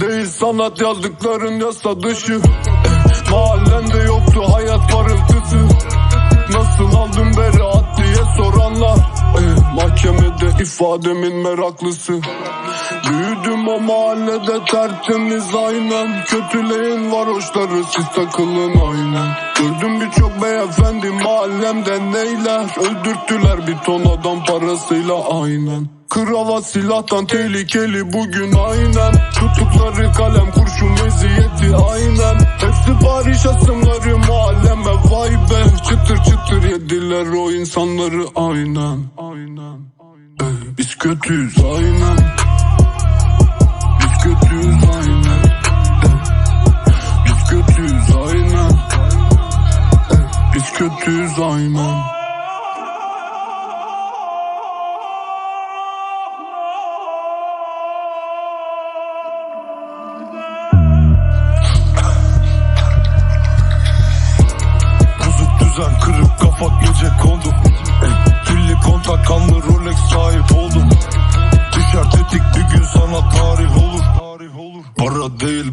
Değil sanat yazdıkların yasa dışı. Mahallende yoktu hayat parıltısı. Nasıl aldım beraat ifademin meraklısı. Büyüdüm o mahallede tertemiz aynen. Kötüleyin varoşları siz takılın aynen. Gördüm birçok beyefendi mahallemde neyler? Öldürttüler bir ton adam parasıyla aynen. Krala silahtan tehlikeli bugün aynen. Tuttukları kalem kurşun meziyeti aynen. Hepsi Paris asımları mahalleme vay be. Çıtır çıtır yediler o insanları aynen. Aynen Biz kötüyüz aynen. Biz kötüyüz aynen. Biz kötüyüz aynen. Biz kötüyüz aynen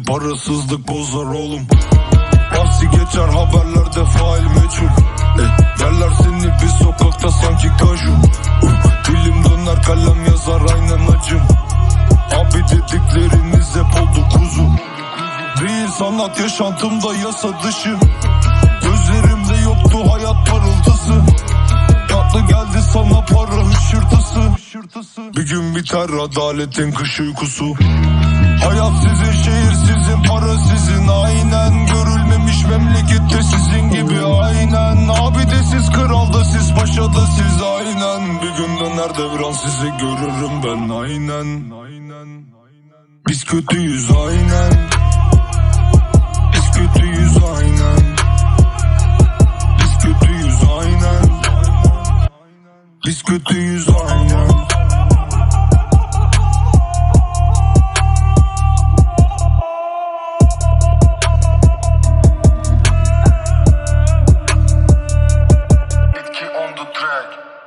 parasızlık bozar oğlum. Bahsi geçer haberlerde fail meçhul. Eh, Derler seni bir sokakta sanki kaju Dilim döner kalem yazar aynen acım Abi dedikleriniz hep oldu kuzu. Değil sanat yaşantımda yasa dışı. Gözlerimde yoktu hayat parıltısı. Tatlı geldi sana para hışırtısı. Bir gün biter adaletin kış uykusu Hayat sizin şehir sizin para sizin. Aynen Görülmemiş memlekette sizin gibi. Aynen Abi de siz kralda siz paşa da siz. Aynen Bir gün döner devran sizi görürüm ben. Aynen Biz kötüyüz aynen. Biz kötüyüz aynen. Biz kötüyüz aynen. Biz kötüyüz aynen do track.